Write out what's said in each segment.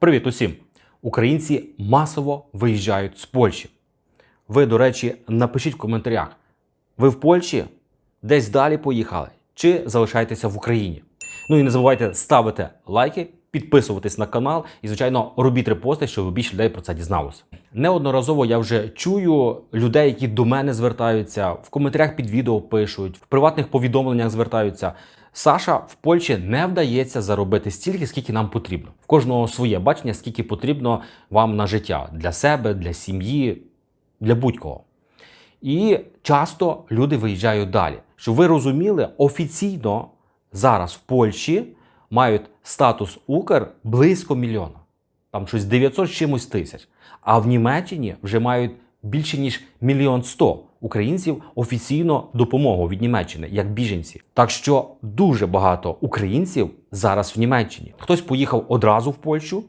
Привіт усім! Українці масово виїжджають з Польщі. Ви, до речі, напишіть в коментарях: ви в Польщі десь далі поїхали чи залишаєтеся в Україні? Ну і не забувайте ставити лайки, підписуватись на канал і, звичайно, робіть репости, щоб більше людей про це дізналося. Неодноразово я вже чую людей, які до мене звертаються, в коментарях під відео пишуть, в приватних повідомленнях звертаються. Саша в Польщі не вдається заробити стільки, скільки нам потрібно. В кожного своє бачення, скільки потрібно вам на життя для себе, для сім'ї, для будь-кого. І часто люди виїжджають далі. Щоб ви розуміли, офіційно зараз в Польщі мають статус Укр близько мільйона. Там щось 900 чимось тисяч. А в Німеччині вже мають більше ніж мільйон сто українців офіційно допомогу від Німеччини як біженці. Так що дуже багато українців зараз в Німеччині. Хтось поїхав одразу в Польщу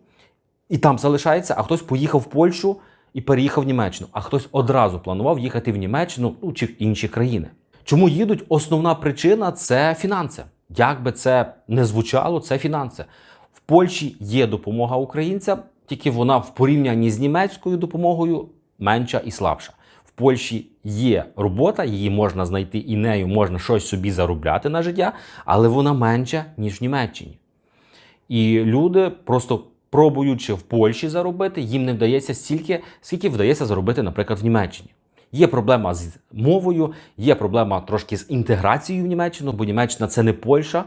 і там залишається, а хтось поїхав в Польщу і переїхав в Німеччину, а хтось одразу планував їхати в Німеччину ну, чи в інші країни. Чому їдуть? Основна причина це фінанси. Як би це не звучало, це фінанси. В Польщі є допомога українцям, тільки вона в порівнянні з німецькою допомогою менша і слабша. В Польщі є робота, її можна знайти і нею можна щось собі заробляти на життя, але вона менша, ніж в Німеччині. І люди просто пробуючи в Польщі заробити, їм не вдається стільки, скільки вдається заробити, наприклад, в Німеччині. Є проблема з мовою, є проблема трошки з інтеграцією в Німеччину, бо Німеччина це не Польща,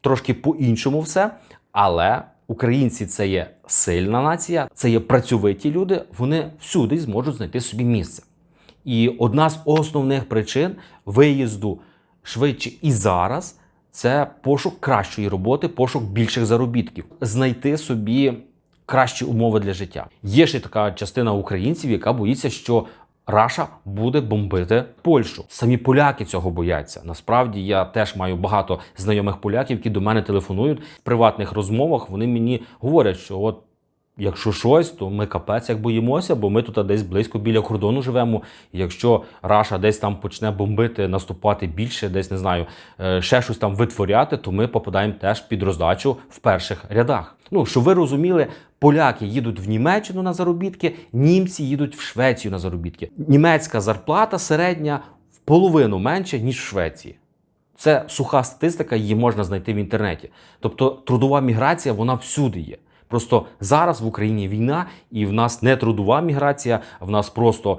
трошки по-іншому все. Але українці це є сильна нація, це є працьовиті люди, вони всюди зможуть знайти собі місце. І одна з основних причин виїзду швидше і зараз це пошук кращої роботи, пошук більших заробітків, знайти собі кращі умови для життя. Є ще така частина українців, яка боїться, що Раша буде бомбити Польщу. Самі поляки цього бояться. Насправді я теж маю багато знайомих поляків, які до мене телефонують в приватних розмовах. Вони мені говорять, що от. Якщо щось, то ми капець як боїмося, бо ми тут десь близько біля кордону живемо. І якщо Раша десь там почне бомбити, наступати більше, десь не знаю, е, ще щось там витворяти, то ми попадаємо теж під роздачу в перших рядах. Ну щоб ви розуміли, поляки їдуть в Німеччину на заробітки, німці їдуть в Швецію на заробітки. Німецька зарплата середня в половину менше ніж в Швеції. Це суха статистика, її можна знайти в інтернеті. Тобто трудова міграція вона всюди є. Просто зараз в Україні війна, і в нас не трудова міграція, в нас просто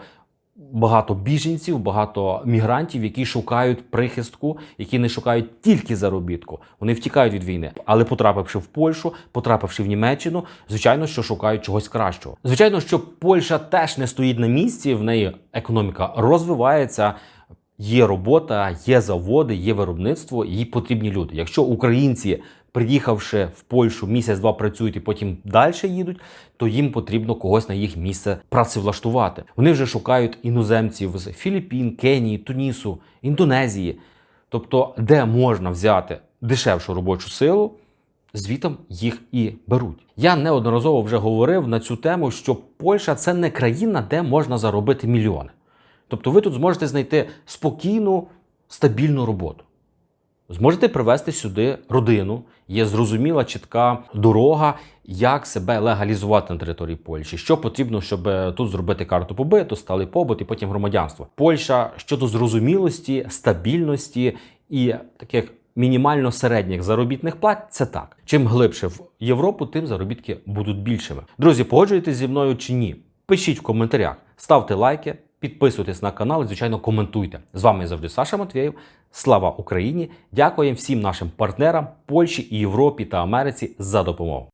багато біженців, багато мігрантів, які шукають прихистку, які не шукають тільки заробітку. Вони втікають від війни. Але потрапивши в Польщу, потрапивши в Німеччину, звичайно, що шукають чогось кращого. Звичайно, що Польща теж не стоїть на місці, в неї економіка розвивається. Є робота, є заводи, є виробництво, їй потрібні люди. Якщо українці, приїхавши в Польщу, місяць-два працюють і потім далі їдуть, то їм потрібно когось на їх місце працевлаштувати. Вони вже шукають іноземців з Філіппін, Кенії, Тунісу, Індонезії, тобто, де можна взяти дешевшу робочу силу. Звітом їх і беруть. Я неодноразово вже говорив на цю тему, що Польща це не країна, де можна заробити мільйони. Тобто ви тут зможете знайти спокійну, стабільну роботу. Зможете привезти сюди родину, є зрозуміла чітка дорога, як себе легалізувати на території Польщі. Що потрібно, щоб е, тут зробити карту побиту, сталий побут і потім громадянство. Польща щодо зрозумілості, стабільності і таких мінімально середніх заробітних плат це так. Чим глибше в Європу, тим заробітки будуть більшими. Друзі, погоджуєтесь зі мною чи ні? Пишіть в коментарях, ставте лайки. Підписуйтесь на канал і, звичайно, коментуйте. З вами завжди Саша Матвєєв. Слава Україні! Дякуємо всім нашим партнерам Польщі, і Європі та Америці за допомогу.